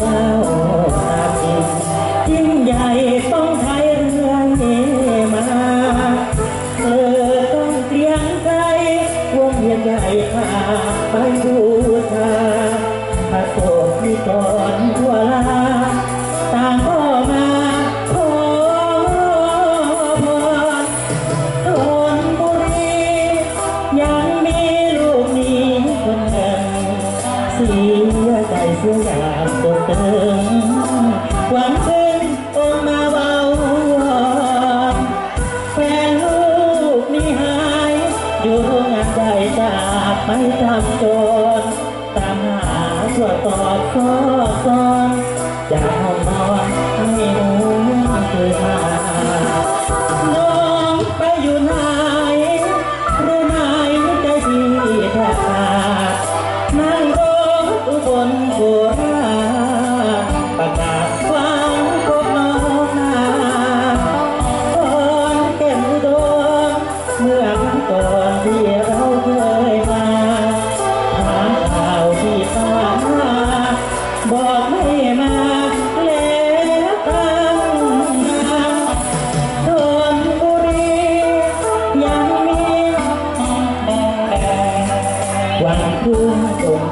flower. เใจเสียอยากสดเติมหวามเพิ่งองมาเบาวแฟนลูกนี่หายอยู่งานใจจากไปตามโจรตามหาตัวตอดซอซอนจา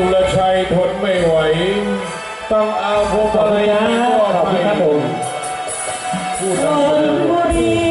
สุรชัยทนไม่ไหว ต้องเอาพวกภรรยาขอบคุณครับผม ผู้นำ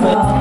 Wow.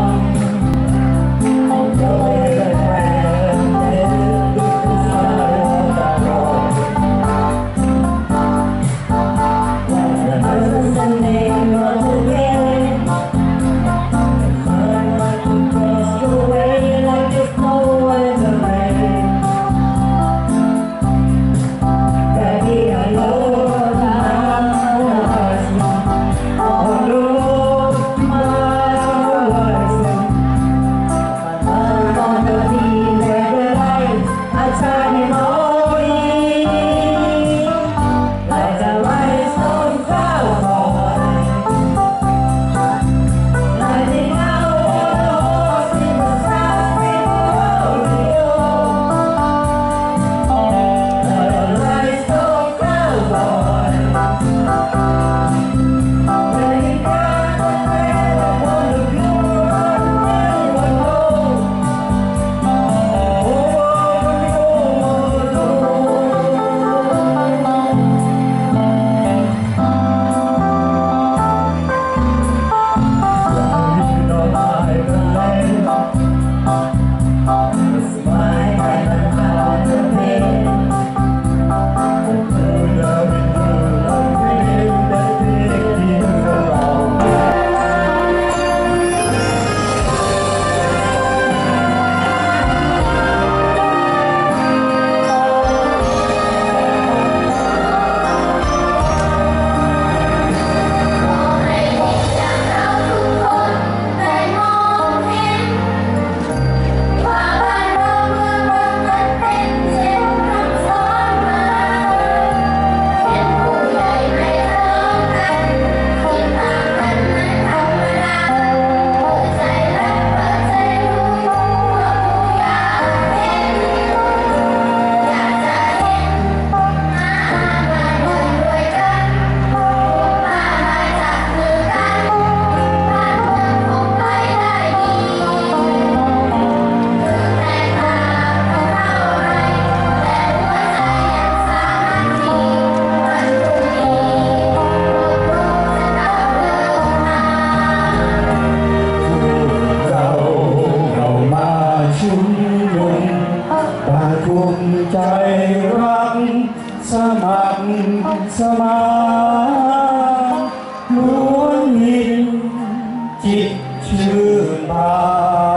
คิดชื่นบา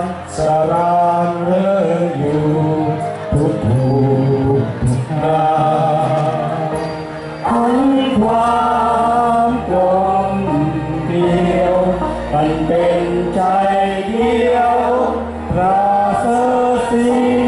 นสรานเรื่ออยู่ทุกทุกนาอันความกลมเกลียวมันเป็นใจเดียวประเสริฐ